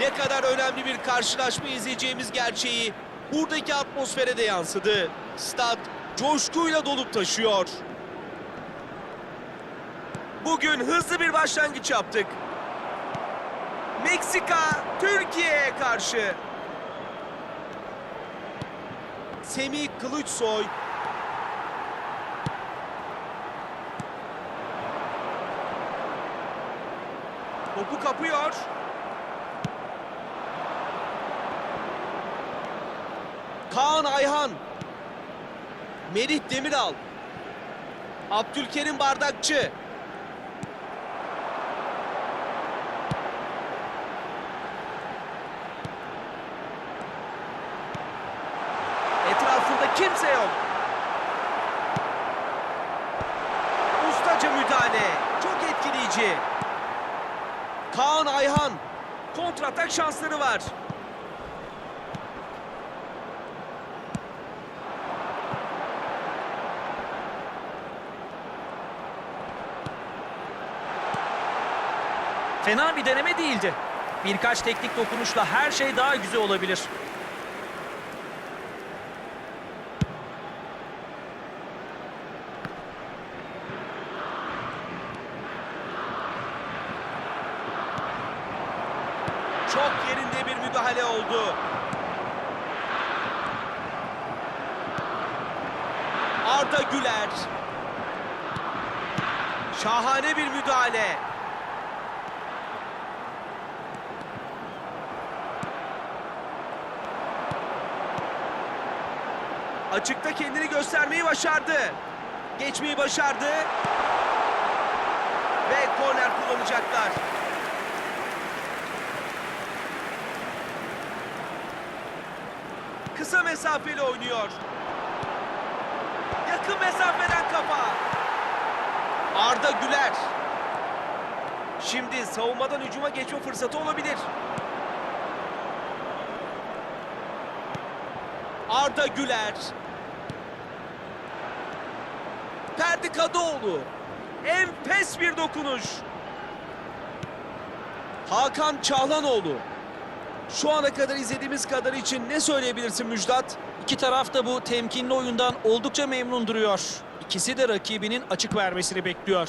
Ne kadar önemli bir karşılaşma izleyeceğimiz gerçeği buradaki atmosfere de yansıdı. Stad coşkuyla dolup taşıyor. Bugün hızlı bir başlangıç yaptık. Meksika Türkiye'ye karşı. Semih Kılıçsoy topu kapıyor. Kaan Ayhan. Merih Demiral. Abdülkerim Bardakçı. Etrafında kimse yok. Ustaca müdahale. Çok etkileyici. Kaan Ayhan. Kontratak şansları var. Fena bir deneme değildi. Birkaç teknik dokunuşla her şey daha güzel olabilir. Çok yerinde bir müdahale oldu. Arda Güler. Şahane bir müdahale. Açıkta kendini başardı. Geçmeyi başardı. Ve korner kullanacaklar. Kısa mesafeli oynuyor. Yakın mesafeden kafa. Arda Güler. Şimdi savunmadan hücuma geçme fırsatı olabilir. Arda Güler. Ferdi Kadıoğlu. Enfes bir dokunuş. Hakan Çağlanoğlu. Şu ana kadar izlediğimiz kadar için ne söyleyebilirsin Müjdat? İki taraf da bu temkinli oyundan oldukça memnun duruyor. İkisi de rakibinin açık vermesini bekliyor.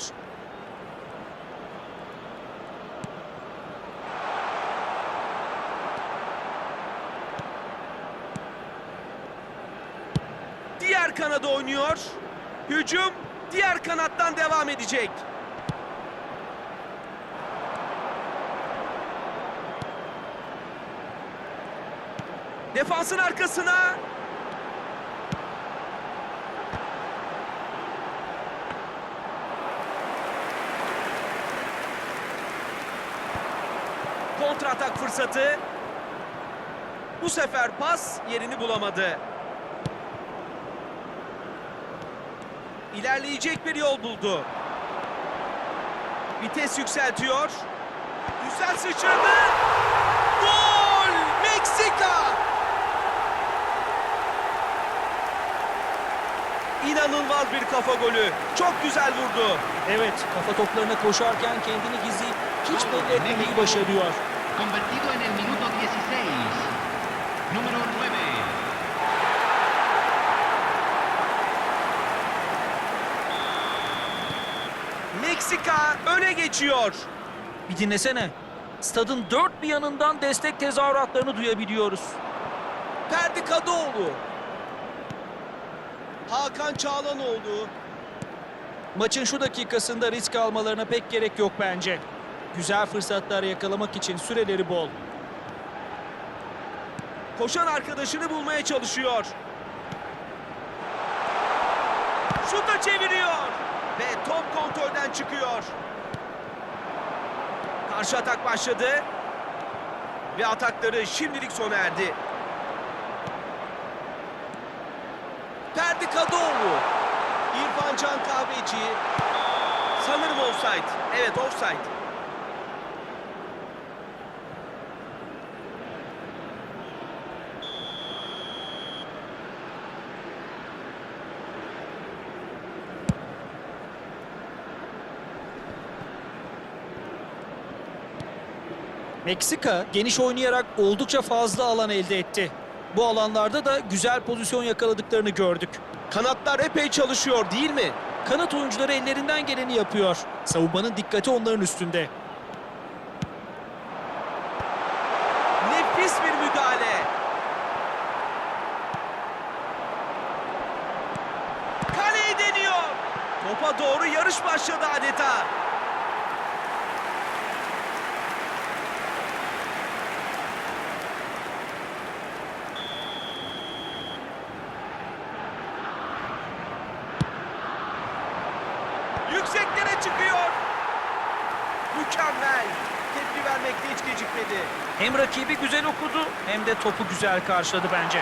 Diğer kanada oynuyor. Hücum diğer kanattan devam edecek. Defansın arkasına. Kontratak fırsatı. Bu sefer pas yerini bulamadı. İlerleyecek bir yol buldu. Vites yükseltiyor. Güzel sıçradı. Gol! Meksika! İnanılmaz bir kafa golü. Çok güzel vurdu. Evet, kafa toplarına koşarken kendini gizleyip hiç belli etmemeyi başarıyor. Convertido en el minuto 16. Número 9. Meksika öne geçiyor. Bir dinlesene. Stadın dört bir yanından destek tezahüratlarını duyabiliyoruz. Ferdi Kadıoğlu. Hakan Çağlanoğlu. Maçın şu dakikasında risk almalarına pek gerek yok bence. Güzel fırsatlar yakalamak için süreleri bol. Koşan arkadaşını bulmaya çalışıyor. Şuta çeviriyor. Ve top kontrolden çıkıyor. Karşı atak başladı. Ve atakları şimdilik sona erdi. Ferdi Kadıoğlu. İrfan Can Kahveci. Sanırım offside. Evet offside. Meksika geniş oynayarak oldukça fazla alan elde etti. Bu alanlarda da güzel pozisyon yakaladıklarını gördük. Kanatlar epey çalışıyor değil mi? Kanat oyuncuları ellerinden geleni yapıyor. Savunmanın dikkati onların üstünde. Nefis bir müdahale. Kaleyi deniyor. Topa doğru yarış başladı adeta. Yükseklere çıkıyor. Mükemmel. Tepki vermekte hiç gecikmedi. Hem rakibi güzel okudu hem de topu güzel karşıladı bence.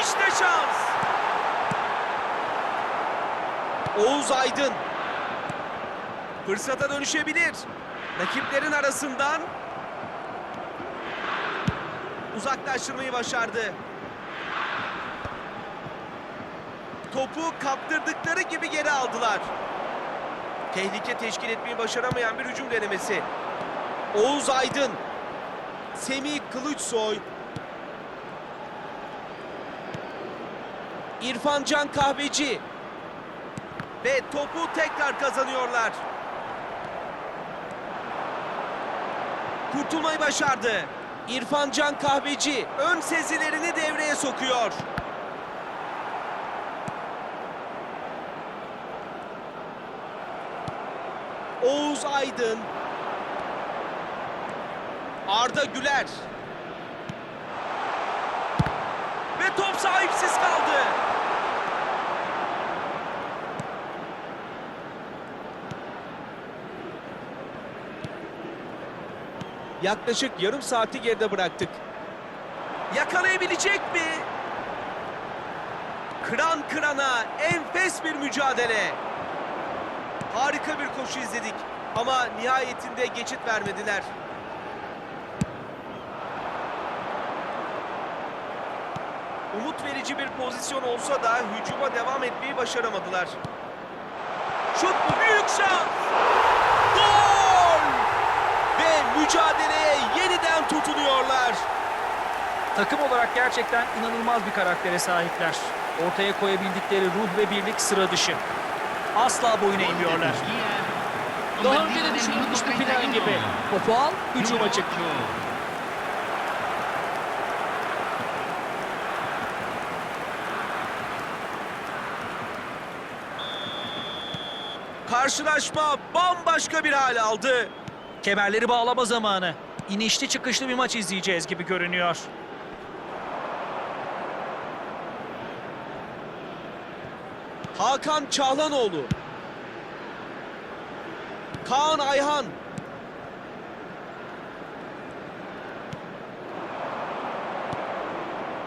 İşte şans. Oğuz Aydın. Fırsata dönüşebilir. Rakiplerin arasından uzaklaştırmayı başardı. Topu kaptırdıkları gibi geri aldılar. Tehlike teşkil etmeyi başaramayan bir hücum denemesi. Oğuz Aydın. Semih Kılıçsoy. İrfan Can Kahveci. Ve topu tekrar kazanıyorlar. Kurtulmayı başardı. İrfan Can Kahveci ön sezilerini devreye sokuyor. Oğuz Aydın. Arda Güler. Ve top sahipsiz kaldı. Yaklaşık yarım saati geride bıraktık. Yakalayabilecek mi? Kıran kırana enfes bir mücadele. Harika bir koşu izledik ama nihayetinde geçit vermediler. Umut verici bir pozisyon olsa da hücuma devam etmeyi başaramadılar. Şut büyük şans. Gol! Ve mücadeleye yeniden tutunuyorlar. Takım olarak gerçekten inanılmaz bir karaktere sahipler. Ortaya koyabildikleri ruh ve birlik sıra dışı. Asla boyun eğmiyorlar. Daha önce de düşünülmüş bir plan gibi. Topu al, hücuma çık. Karşılaşma bambaşka bir hal aldı. Kemerleri bağlama zamanı. İnişli çıkışlı bir maç izleyeceğiz gibi görünüyor. Hakan Çağlanoğlu. Kaan Ayhan.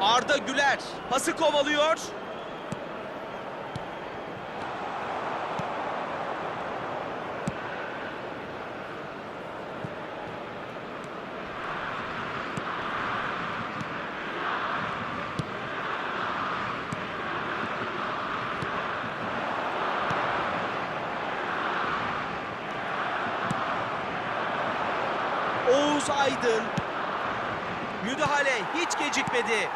Arda Güler pası kovalıyor. Oğuz Aydın. Müdahale hiç gecikmedi.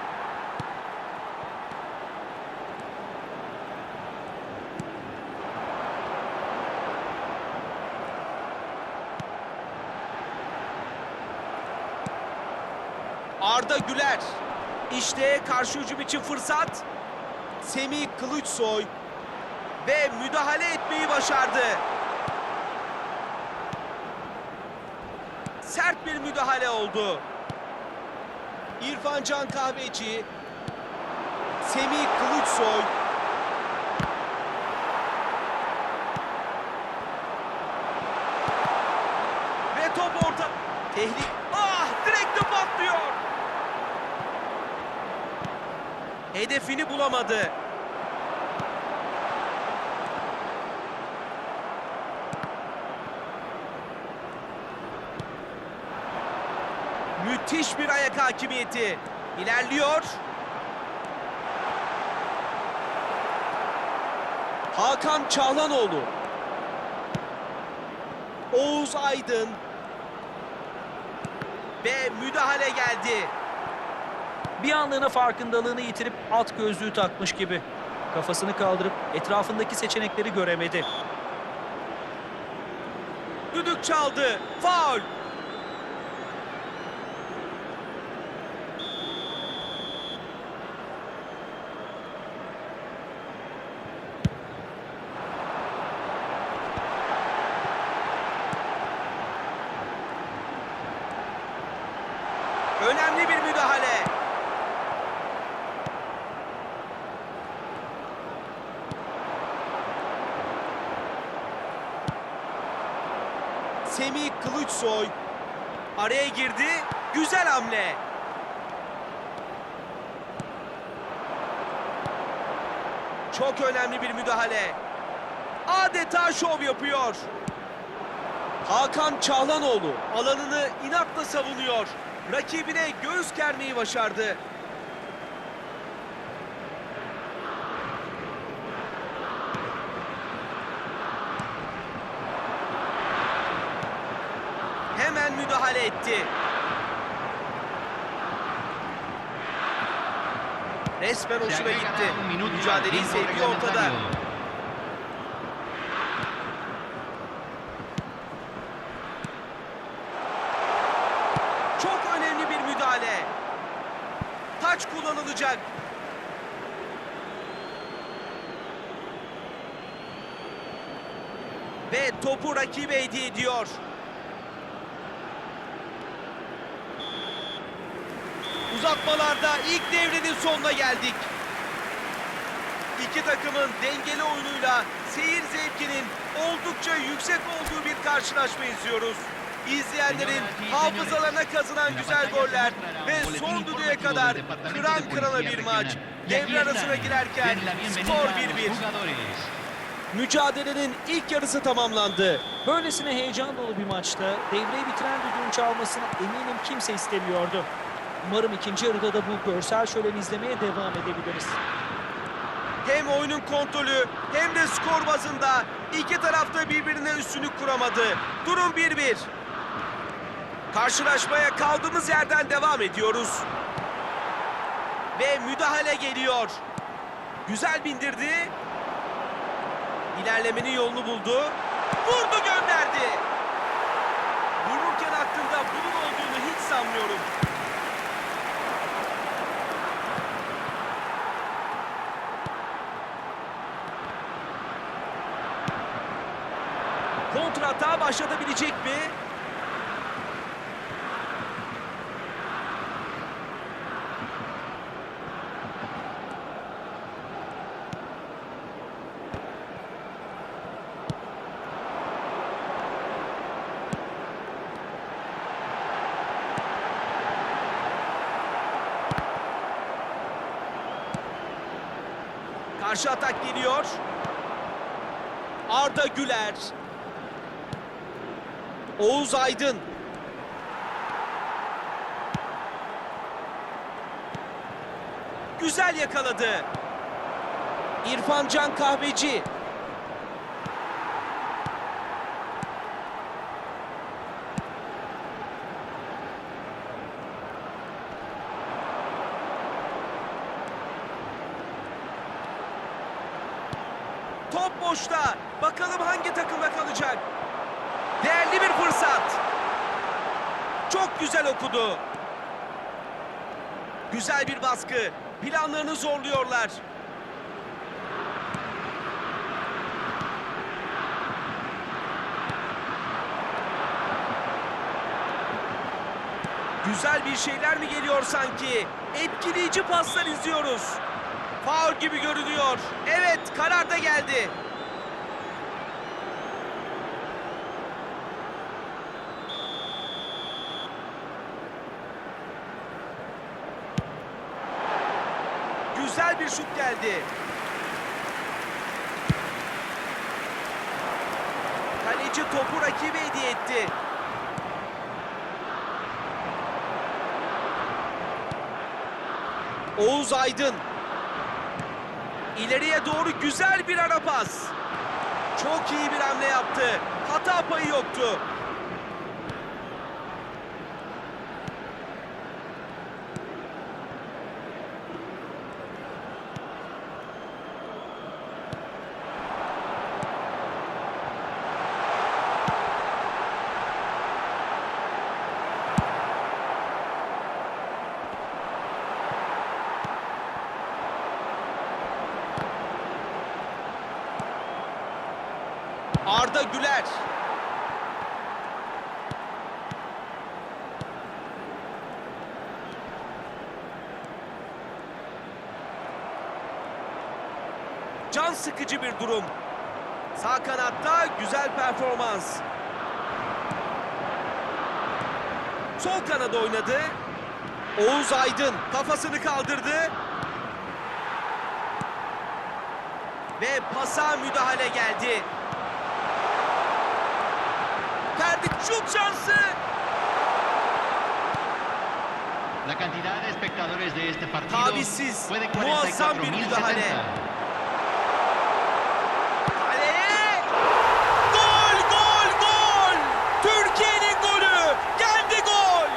Arda Güler. İşte karşı hücum için fırsat. Semih Kılıçsoy. Ve müdahale etmeyi başardı. Sert bir müdahale oldu. İrfan Can Kahveci. Semih Kılıçsoy. Ve top orta. Tehlik. Hedefini bulamadı. Müthiş bir ayak hakimiyeti. İlerliyor. Hakan Çağlanoğlu. Oğuz Aydın. Ve müdahale geldi. Bir anlığına farkındalığını yitirip at gözlüğü takmış gibi. Kafasını kaldırıp etrafındaki seçenekleri göremedi. Düdük çaldı. Faul. Önemli bir müdahale. Semih Kılıçsoy araya girdi. Güzel hamle. Çok önemli bir müdahale. Adeta şov yapıyor. Hakan Çağlanoğlu alanını inatla savunuyor. Rakibine göz germeyi başardı. Hemen müdahale etti. Resmen hoşuna gitti. Mücadeleyi sevdiği ortada. Çok önemli bir müdahale. Taç kullanılacak. Ve topu rakibe hediye ediyor. Uzatmalarda ilk devrenin sonuna geldik. İki takımın dengeli oyunuyla seyir zevkinin oldukça yüksek olduğu bir karşılaşma izliyoruz. İzleyenlerin hafızalarına kazınan güzel goller ve son düdüğe kadar kıran kırana bir maç. Devre arasına girerken skor 1-1. Mücadelenin ilk yarısı tamamlandı. Böylesine heyecan dolu bir maçta devreyi bitiren düdüğün çalmasını eminim kimse istemiyordu. Umarım ikinci yarıda da bu görsel şöleni izlemeye devam edebiliriz. Hem oyunun kontrolü hem de skor bazında iki tarafta birbirine üstünlük kuramadı. Durum 1-1. Karşılaşmaya kaldığımız yerden devam ediyoruz. Ve müdahale geliyor. Güzel bindirdi. İlerlemenin yolunu buldu. Vurdu gönderdi. Vururken aklında bunun olduğunu hiç sanmıyorum. Başlatabilecek mi? Karşı atak geliyor. Arda Güler. Oğuz Aydın. Güzel yakaladı. İrfan Can Kahveci. Top boşta. Bakalım hangi takımda kalacak. Değerli bir fırsat. Çok güzel okudu. Güzel bir baskı. Planlarını zorluyorlar. Güzel bir şeyler mi geliyor sanki? Etkileyici paslar izliyoruz. Faul gibi görünüyor. Evet, karar da geldi. güzel bir şut geldi. Kaleci topu rakibe hediye etti. Oğuz Aydın. İleriye doğru güzel bir ara pas. Çok iyi bir hamle yaptı. Hata payı yoktu. Arda Güler. Can sıkıcı bir durum. Sağ kanatta güzel performans. Sol kanada oynadı. Oğuz Aydın kafasını kaldırdı. Ve pasa müdahale geldi. Ferdi şut şansı. La cantidad de espectadores de este partido Tavizsiz, muazzam bir 44.070. müdahale. Kaleye! Gol, gol, gol! Türkiye'nin golü! Geldi gol!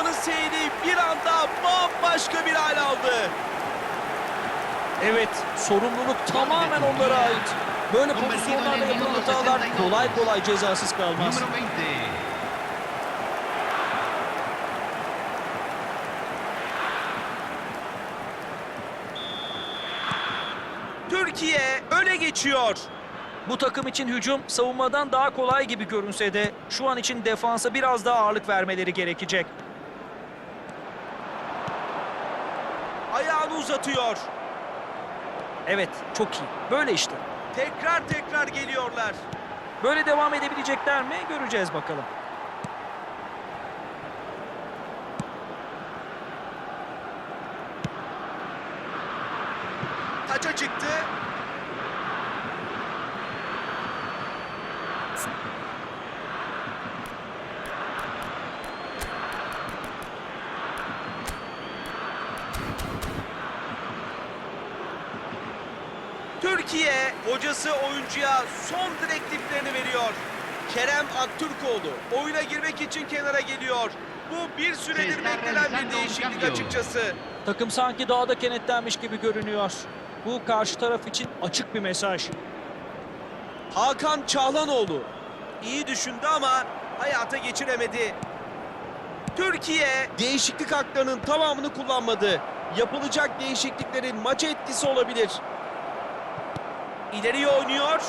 Karşılaşmanın seyri bir anda bambaşka bir hal aldı. Evet, sorumluluk tamamen onlara ait. Böyle pozisyonlarda yapılan hatalar kolay kolay cezasız kalmaz. Número 20. Türkiye öne geçiyor. Bu takım için hücum savunmadan daha kolay gibi görünse de şu an için defansa biraz daha ağırlık vermeleri gerekecek. Uzatıyor. Evet, çok iyi. Böyle işte. Tekrar tekrar geliyorlar. Böyle devam edebilecekler mi? Göreceğiz bakalım. Türkiye hocası oyuncuya son direktiflerini veriyor. Kerem Aktürkoğlu oyuna girmek için kenara geliyor. Bu bir süredir beklenen bir değişiklik açıkçası. Takım sanki dağda kenetlenmiş gibi görünüyor. Bu karşı taraf için açık bir mesaj. Hakan Çağlanoğlu iyi düşündü ama hayata geçiremedi. Türkiye değişiklik haklarının tamamını kullanmadı. Yapılacak değişikliklerin maça etkisi olabilir. İleriye oynuyor.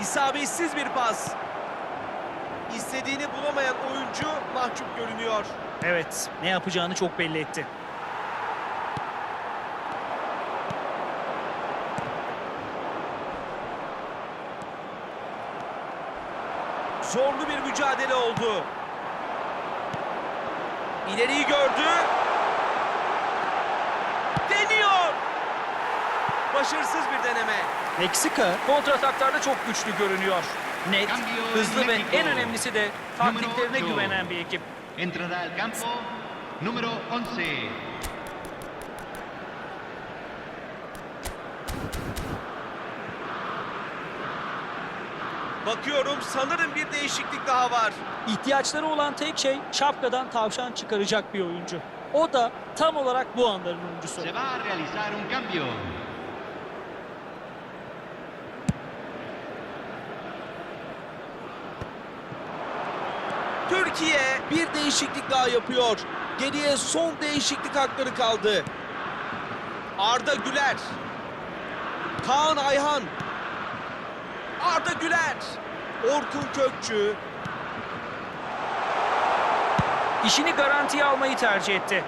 İsabetsiz bir pas. İstediğini bulamayan oyuncu mahcup görünüyor. Evet, ne yapacağını çok belli etti. Zorlu bir mücadele oldu. İleriyi gördü. Deniyor. Başarısız bir deneme. Meksika kontrataklarda çok güçlü görünüyor. Net, hızlı ve en önemlisi de taktiklerine güvenen bir ekip. Entrará al campo número 11. Bakıyorum sanırım bir değişiklik daha var. İhtiyaçları olan tek şey şapkadan tavşan çıkaracak bir oyuncu. O da tam olarak bu anların oyuncusu. Se va a realizar un cambio. Türkiye bir değişiklik daha yapıyor. Geriye son değişiklik hakları kaldı. Arda Güler. Kaan Ayhan. Arda Güler. Orkun Kökçü. İşini garantiye almayı tercih etti.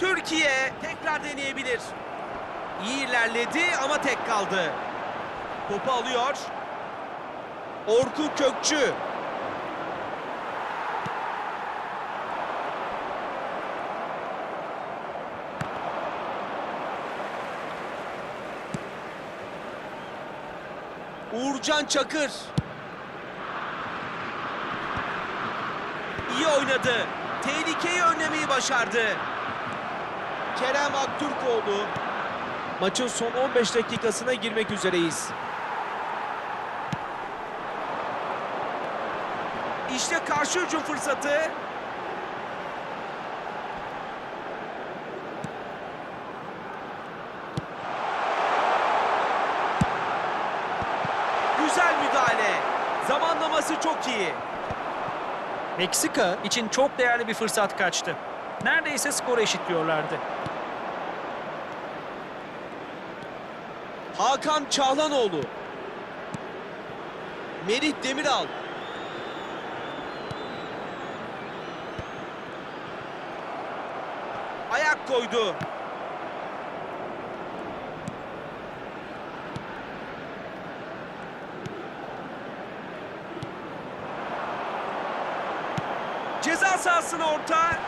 Türkiye tekrar deneyebilir. İyi ilerledi ama tek kaldı. Topu alıyor. Orkun Kökçü. Uğurcan Çakır. İyi oynadı. Tehlikeyi önlemeyi başardı. Kerem Aktürkoğlu. Maçın son 15 dakikasına girmek üzereyiz. İşte karşı hücum fırsatı. Güzel müdahale. Zamanlaması çok iyi. Meksika için çok değerli bir fırsat kaçtı. Neredeyse skoru eşitliyorlardı. Hakan Çağlanoğlu. Merih Demiral. Ayak koydu. Sahasına orta.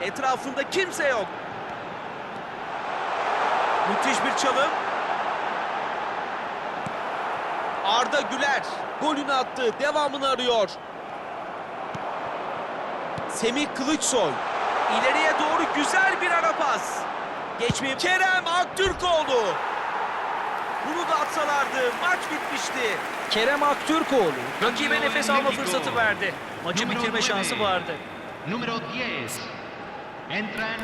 Etrafında kimse yok. Müthiş bir çalım. Arda Güler golünü attı. Devamını arıyor. Semih Kılıçsoy. İleriye doğru güzel bir ara pas. Geçmeyip Kerem Aktürkoğlu. Bunu da atsalardı maç bitmişti. Kerem Aktürkoğlu rakibe nefes alma fırsatı verdi. Maçı Numero bitirme şansı vardı. Número 10. Entran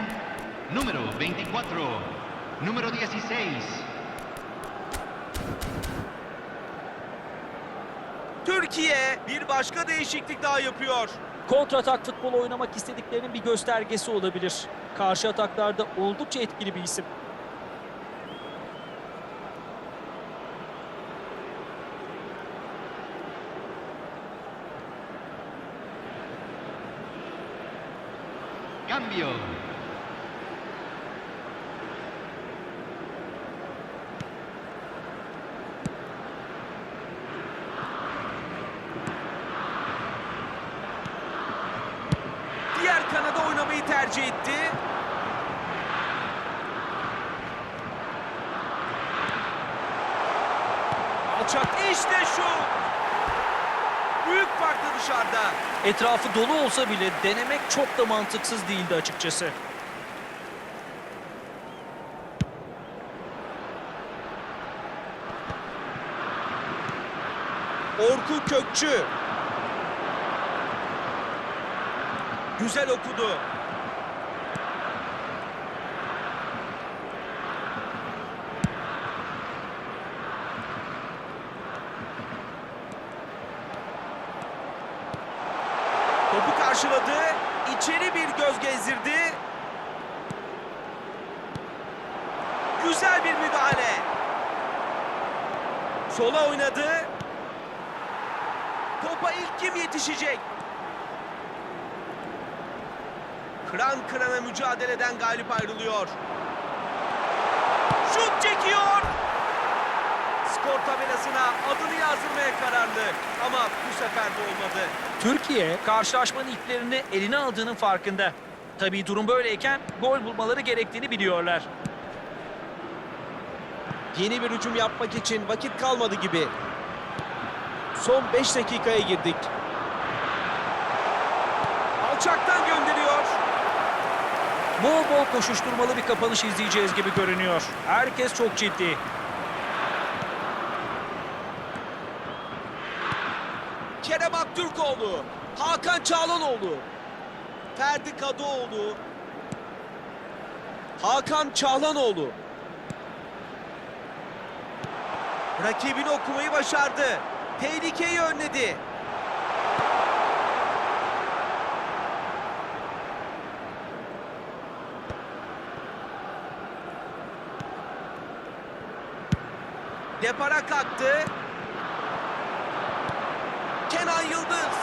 número 24. Número 16. Türkiye bir başka değişiklik daha yapıyor. Kontratak futbol oynamak istediklerinin bir göstergesi olabilir. Karşı ataklarda oldukça etkili bir isim. Cambio. Diğer kanada oynamayı tercih etti. Alçak işte şu. Dışarıda. Etrafı dolu olsa bile denemek çok da mantıksız değildi açıkçası. Orkun Kökçü. Güzel okudu. Topu karşıladı. İçeri bir göz gezdirdi. Güzel bir müdahale. Sola oynadı. Topa ilk kim yetişecek? Kıran kırana mücadeleden galip ayrılıyor. Şut çekiyor. Skor tabelasına adını yazdırmaya kararlı. Ama bu sefer de olmadı. Türkiye karşılaşmanın iplerini eline aldığının farkında. Tabii durum böyleyken gol bulmaları gerektiğini biliyorlar. Yeni bir hücum yapmak için vakit kalmadı gibi. Son 5 dakikaya girdik. Alçaktan gönderiyor. Bol bol koşuşturmalı bir kapanış izleyeceğiz gibi görünüyor. Herkes çok ciddi. Kerem Aktürkoğlu, Hakan Çağlanoğlu, Ferdi Kadıoğlu, Hakan Çağlanoğlu. Rakibini okumayı başardı. Tehlikeyi önledi. Depara kalktı. Kenan Yıldız.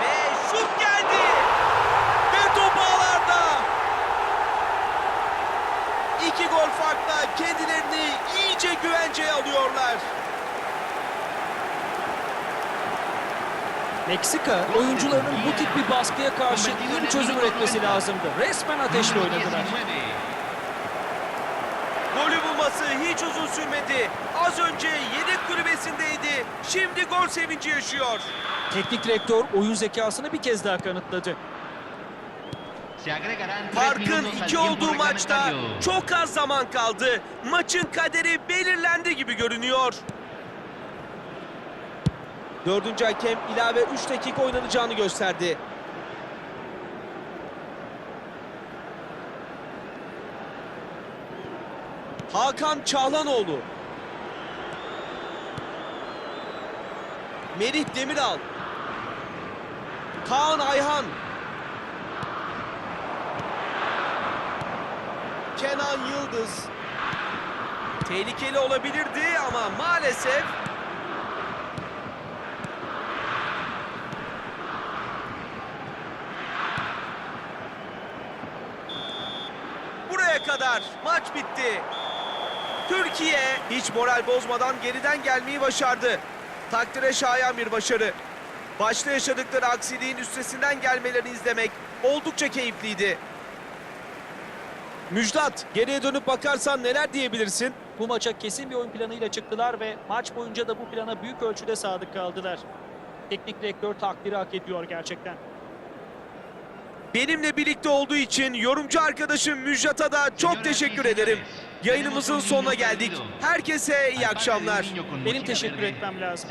Ve şut geldi. Ve top ağlarda. İki gol farkla kendilerini iyice güvenceye alıyorlar. Meksika oyuncularının bu tip bir baskıya karşı iyi bir çözüm üretmesi lazımdı. Resmen ateşle oynadılar. 19. Golü bulması hiç uzun sürmedi. Az önce yedek kulübesindeydi. Şimdi gol sevinci yaşıyor. Teknik direktör oyun zekasını bir kez daha kanıtladı. Farkın iki olduğu maçta çok az zaman kaldı. Maçın kaderi belirlendi gibi görünüyor. Dördüncü hakem ilave 3 dakika oynanacağını gösterdi. Hakan Çağlanoğlu. Merih Demiral. Kaan Ayhan. Kenan Yıldız. Tehlikeli olabilirdi ama maalesef buraya kadar maç bitti. Türkiye hiç moral bozmadan geriden gelmeyi başardı. Takdire şayan bir başarı. Başta yaşadıkları aksiliğin üstesinden gelmelerini izlemek oldukça keyifliydi. Müjdat, geriye dönüp bakarsan neler diyebilirsin? Bu maça kesin bir oyun planıyla çıktılar ve maç boyunca da bu plana büyük ölçüde sadık kaldılar. Teknik direktör takdiri hak ediyor gerçekten. Benimle birlikte olduğu için yorumcu arkadaşım Müjdat'a da çok teşekkür ederim. Yayınımızın sonuna geldik. Herkese iyi akşamlar. Benim teşekkür etmem lazım.